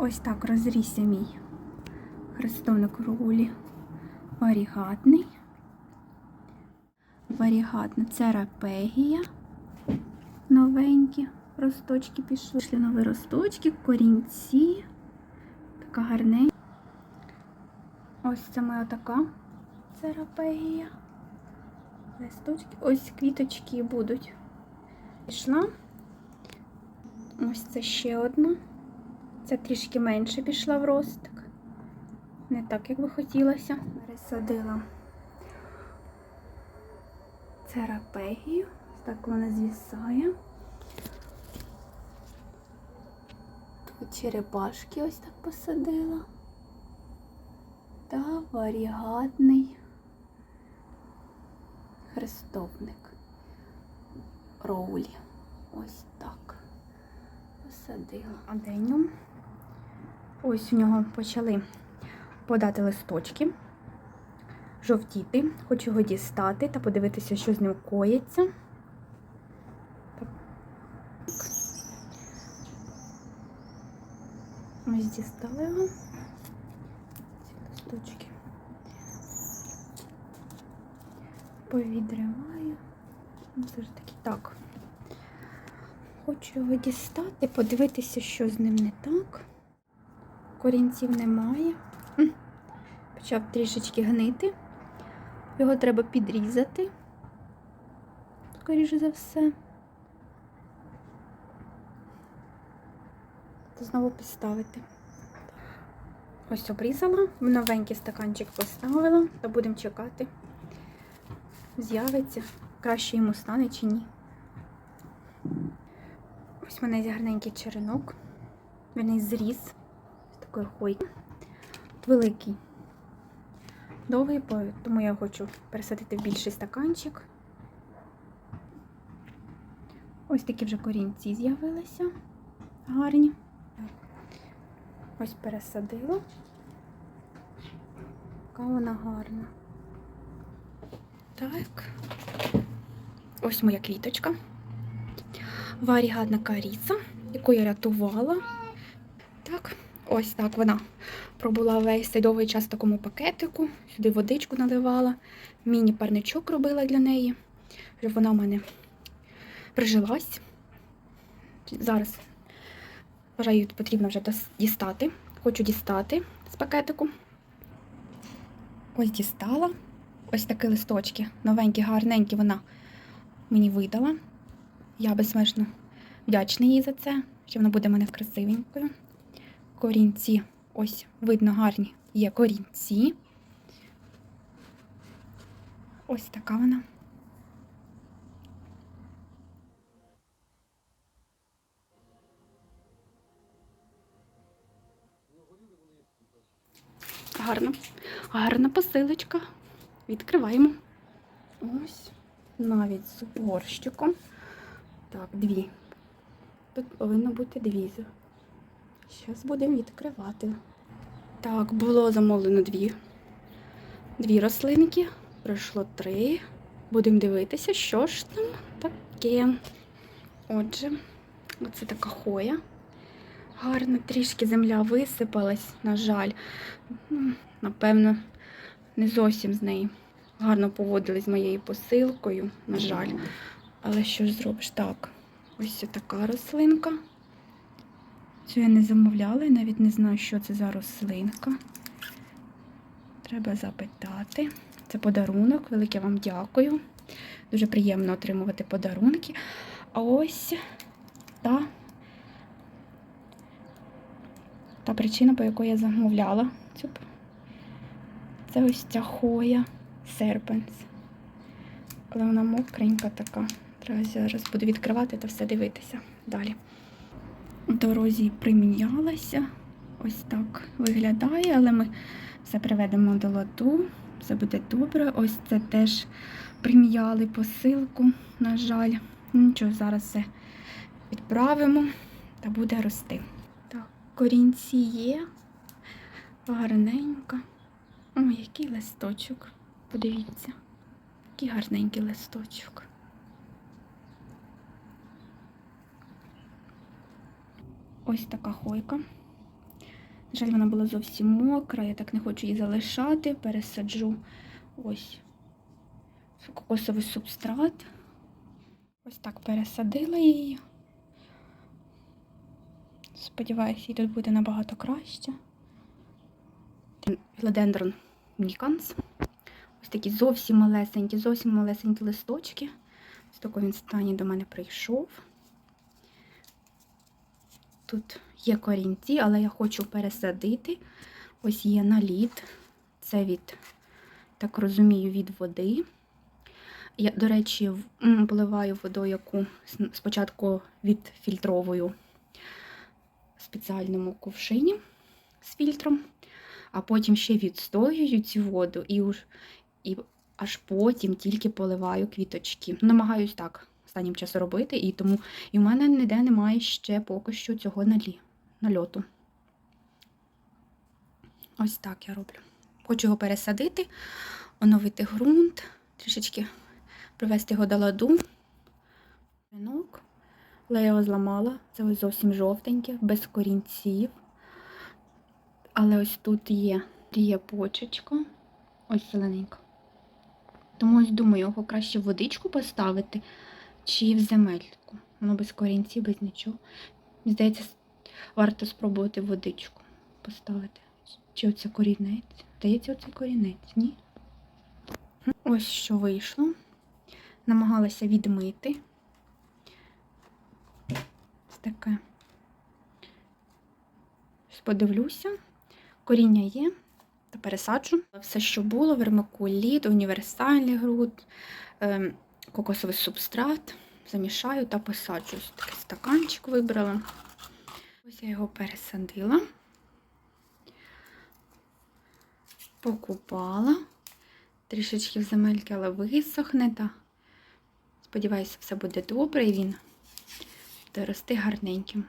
Ось так розрісся мій хрестовник рулі. Варігатний. Варігатна церапегія. Новенькі росточки пішли. Пішли нові росточки, корінці. Така гарненька. Ось це моя така церапегія. Листочки. Ось квіточки будуть. Пішла. Ось це ще одна. Це трішки менше пішла в ростик. Не так, як би хотілося. Пересадила церапегію. Так вона звісає. Тут черепашки ось так посадила. Та варігатний хрестовник. Роулі. Ось так. Посадила аденю. Ось у нього почали подати листочки, жовтіти. Хочу його дістати та подивитися, що з ним коїться. Ось дістала його. Ці листочки. Повідриваю. Ну, Все ж таки так. Хочу його дістати, подивитися, що з ним не так. Корінців немає. Почав трішечки гнити. Його треба підрізати, скоріше за все. Та знову підставити. Ось обрізала, в новенький стаканчик поставила, та будемо чекати. З'явиться, краще йому стане чи ні. Ось в мене гарненький черенок. Він зріс такої хойки. Великий. Довгий, тому я хочу пересадити в більший стаканчик. Ось такі вже корінці з'явилися. Гарні. Ось пересадила. Яка вона гарна. Так. Ось моя квіточка. Варігатна каріца, яку я рятувала. Так, ось так вона пробула весь цей довгий час в такому пакетику. Сюди водичку наливала, міні-парничок робила для неї. Щоб вона в мене прижилась. Зараз вважаю, потрібно вже дістати. Хочу дістати з пакетику. Ось дістала. Ось такі листочки. Новенькі, гарненькі вона мені видала. Я безмежно вдячна їй за це, що вона буде в мене красивенькою. Корінці, ось, видно, гарні є корінці. Ось така вона. Гарна. Гарна посилочка. Відкриваємо. Ось. Навіть з горщиком. Так, дві. Тут повинно бути дві. Зараз будемо відкривати. Так, було замовлено дві. Дві рослинки. Пройшло три. Будемо дивитися, що ж там таке. Отже, оце така хоя. Гарно, трішки земля висипалась, на жаль. Ну, Напевно, не зовсім з нею. Гарно поводились з моєю посилкою, на жаль. Але що ж зробиш? Так, ось така рослинка. Цю я не замовляла, я навіть не знаю, що це за рослинка. Треба запитати. Це подарунок, велике вам дякую. Дуже приємно отримувати подарунки. А ось та, та причина, по якої я замовляла цю. Це ось ця хоя серпенс. Але вона мокренька така. Треба зараз буду відкривати та все дивитися далі. Дорозі примінялася. Ось так виглядає, але ми все приведемо до ладу. Все буде добре. Ось це теж прим'яли посилку, на жаль. Нічого, зараз все відправимо та буде рости. Так, корінці є. Гарненька. О, який листочок. Подивіться. Який гарненький листочок. Ось така хойка. На жаль, вона була зовсім мокра, я так не хочу її залишати. Пересаджу ось кокосовий субстрат. Ось так пересадила її. Сподіваюся, їй тут буде набагато краще. Філодендрон Міканс. Ось такі зовсім малесенькі, зовсім малесенькі листочки. В такому він стані до мене прийшов. Тут є корінці, але я хочу пересадити. Ось є наліт. Це від, так розумію, від води. Я, до речі, поливаю водою, яку спочатку відфільтровую в спеціальному ковшині з фільтром, а потім ще відстоюю цю воду і, і аж потім тільки поливаю квіточки. Намагаюсь так останнім часом робити, і тому і в мене ніде немає ще поки що цього налі, нальоту. Ось так я роблю. Хочу його пересадити, оновити ґрунт, трішечки привести його до ладу. Але я його зламала. Це ось зовсім жовтеньке, без корінців. Але ось тут є, є почечка. Ось зелененька. Тому ось думаю, його краще в водичку поставити чи в земельку. Воно без корінців, без нічого. Мені здається, варто спробувати водичку поставити. Чи оце корінець? Здається, оце корінець, ні? Ось що вийшло. Намагалася відмити. Ось таке. Ось Подивлюся. Коріння є. Та пересаджу. Все, що було, вермикуліт, універсальний ем, кокосовий субстрат. Замішаю та посаджу. Ось такий стаканчик вибрала. Ось я його пересадила. Покупала. Трішечки в земельки, але висохне. Та сподіваюся, все буде добре і він буде гарненьким.